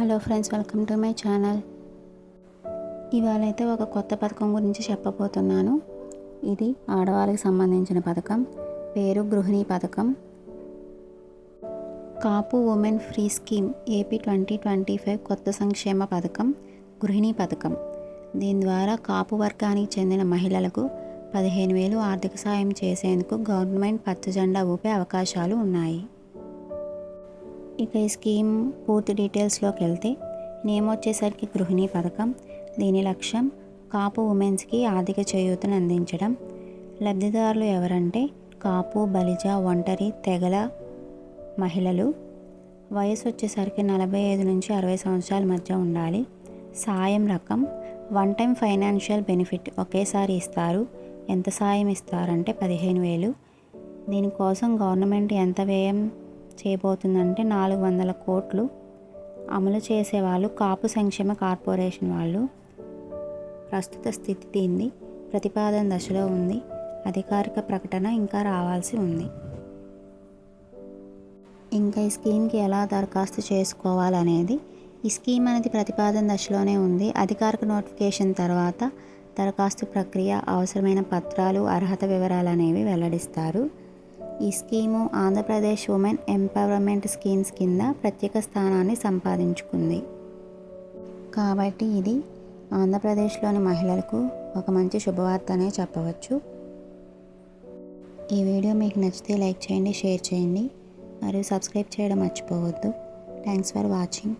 Hello friends welcome to my channel. ఇవాళ అయితే ఒక కొత్త పథకం గురించి చెప్పబోతున్నాను. ఇది ఆడవాళ్ళకి సంబంధించిన పథకం. పేరు గృహిణి పథకం. Kapu women free scheme AP twenty twenty five కొత్త సంక్షేమ పథకం గృహిణి పథకం. దీని ద్వారా కాపు వర్గానికి చెందిన మహిళలకు పదిహేను వేలు ఆర్థిక సాయం చేసేందుకు గవర్నమెంట్ పచ్చజెండా ఊపే అవకాశాలు ఉన్నాయి. ఇక ఈ స్కీమ్ పూర్తి డీటెయిల్స్లోకి వెళ్తే నేమ్ వచ్చేసరికి గృహిణి పథకం దీని లక్ష్యం కాపు ఉమెన్స్కి ఆర్థిక చేయూతను అందించడం. లబ్ధిదారులు ఎవరంటే కాపు బలిజ ఒంటరి తెగల మహిళలు. వయసు వచ్చేసరికి నలభై ఐదు నుంచి అరవై సంవత్సరాల మధ్య ఉండాలి. సాయం రకం వన్ టైం ఫైనాన్షియల్ బెనిఫిట్ ఒకేసారి ఇస్తారు. ఎంత సాయం ఇస్తారంటే పదిహేను వేలు. దీనికోసం గవర్నమెంట్ ఎంత వ్యయం చేయబోతుందంటే నాలుగు వందల కోట్లు అమలు చేసేవాళ్ళు కాపు సంక్షేమ కార్పొరేషన్ వాళ్ళు. ప్రస్తుత స్థితి దీన్ని ప్రతిపాదన దశలో ఉంది. అధికారిక ప్రకటన ఇంకా రావాల్సి ఉంది. ఇంకా ఈ స్కీమ్కి ఎలా దరఖాస్తు చేసుకోవాలనేది ఈ స్కీమ్ అనేది ప్రతిపాదన దశలోనే ఉంది. అధికారిక నోటిఫికేషన్ తర్వాత దరఖాస్తు ప్రక్రియ అవసరమైన పత్రాలు అర్హత వివరాలు అనేవి వెల్లడిస్తారు. ఈ scheme Andhra Pradesh women empowerment schemes కింద ప్రత్యేక స్థానాన్ని సంపాదించుకుంది. కాబట్టి ఇది ఆంధ్రప్రదేశ్లోని మహిళలకు ఒక మంచి శుభవార్త అనే చెప్పవచ్చు. ఈ వీడియో మీకు నచ్చితే లైక్ చేయండి షేర్ చేయండి. మరియు సబ్స్క్రైబ్ చేయడం మర్చిపోవద్దు. Thanks for watching.